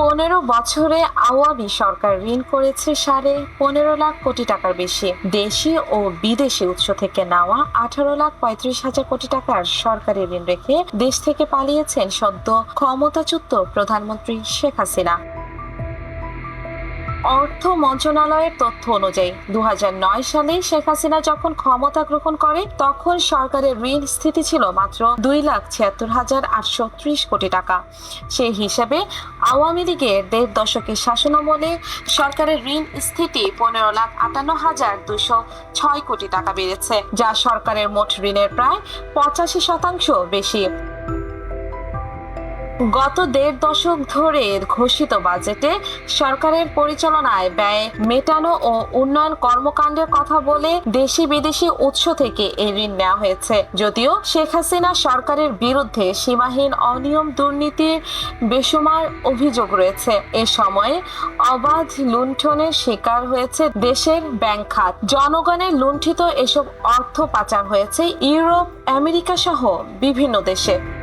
পনেরো বছরে আওয়ামী সরকার ঋণ করেছে সাড়ে পনেরো লাখ কোটি টাকার বেশি। দেশি ও বিদেশি উৎস থেকে নেওয়া আঠারো লাখ পঁয়ত্রিশ হাজার কোটি টাকার সরকারি ঋণ রেখে দেশ থেকে পালিয়েছেন সদ্য ক্ষমতাচ্যুত প্রধানমন্ত্রী শেখ হাসিনা। অর্থ মন্ত্রণালয়ের তথ্য অনুযায়ী দু হাজার নয় সালে শেখ হাসিনা যখন ক্ষমতা গ্রহণ করে, তখন সরকারের ঋণ স্থিতি ছিল মাত্র দুই লাখ ছিয়াত্তর হাজার আটশো ত্রিশ কোটি টাকা। সেই হিসাবে আওয়ামী লীগের দেড় দশকের শাসনামলে সরকারের ঋণ স্থিতি পনেরো লাখ আটান্ন হাজার দুশো ছয় কোটি টাকা বেড়েছে, যা সরকারের মোট ঋণের প্রায় পঁচাশি শতাংশ বেশি। গত দেড় দশক ধরে ঘোষিত বাজেটে সরকারের পরিচালনায় ব্যয় মেটানো ও উন্নয়ন কর্মকাণ্ডের কথা বলে দেশি বিদেশি উৎস থেকে এই ঋণ নেওয়া হয়েছে। যদিও শেখ হাসিনা সরকারের বিরুদ্ধে সীমাহীন অনিয়ম দুর্নীতির বেসুমার অভিযোগ রয়েছে। এ সময়ে অবাধ লুণ্ঠনের শিকার হয়েছে দেশের ব্যাংক খাত। জনগণের লুণ্ঠিত এসব অর্থ পাচার হয়েছে ইউরোপ আমেরিকা সহ বিভিন্ন দেশে।